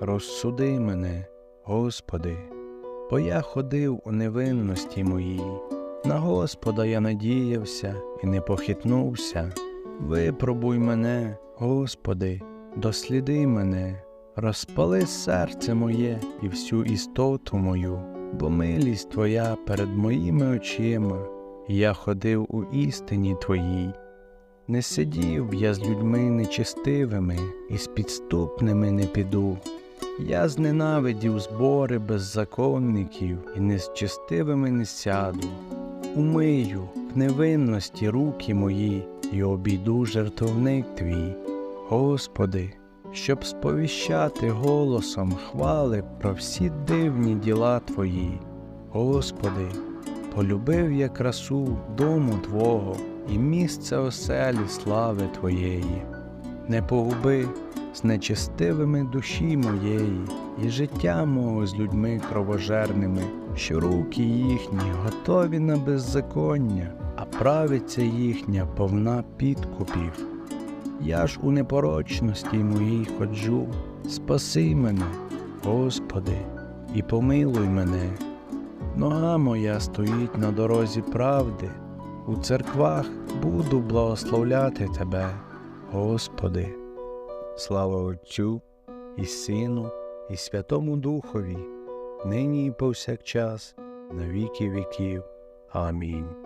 розсуди мене, Господи, бо я ходив у невинності моїй. На Господа я надіявся і не похитнувся. Випробуй мене, Господи, досліди мене, розпали серце моє і всю істоту мою, бо милість Твоя перед моїми очима, я ходив у істині Твоїй. Не сидів я з людьми нечестивими і з підступними не піду. Я зненавидів збори беззаконників і не з не сяду. Умию в невинності руки мої і обійду жертовник твій. Господи, щоб сповіщати голосом хвали про всі дивні діла Твої. Господи, полюбив я красу дому Твого і місце оселі слави Твоєї. Не погуби з нечестивими душі моєї і життя мого з людьми кровожерними, що руки їхні готові на беззаконня, а правиця їхня повна підкупів. Я ж у непорочності моїй ходжу, спаси мене, Господи, і помилуй мене. Нога моя стоїть на дорозі правди, у церквах буду благословляти Тебе, Господи. Слава Отцю і Сину, і Святому Духові, нині і повсякчас, на віки віків. Амінь.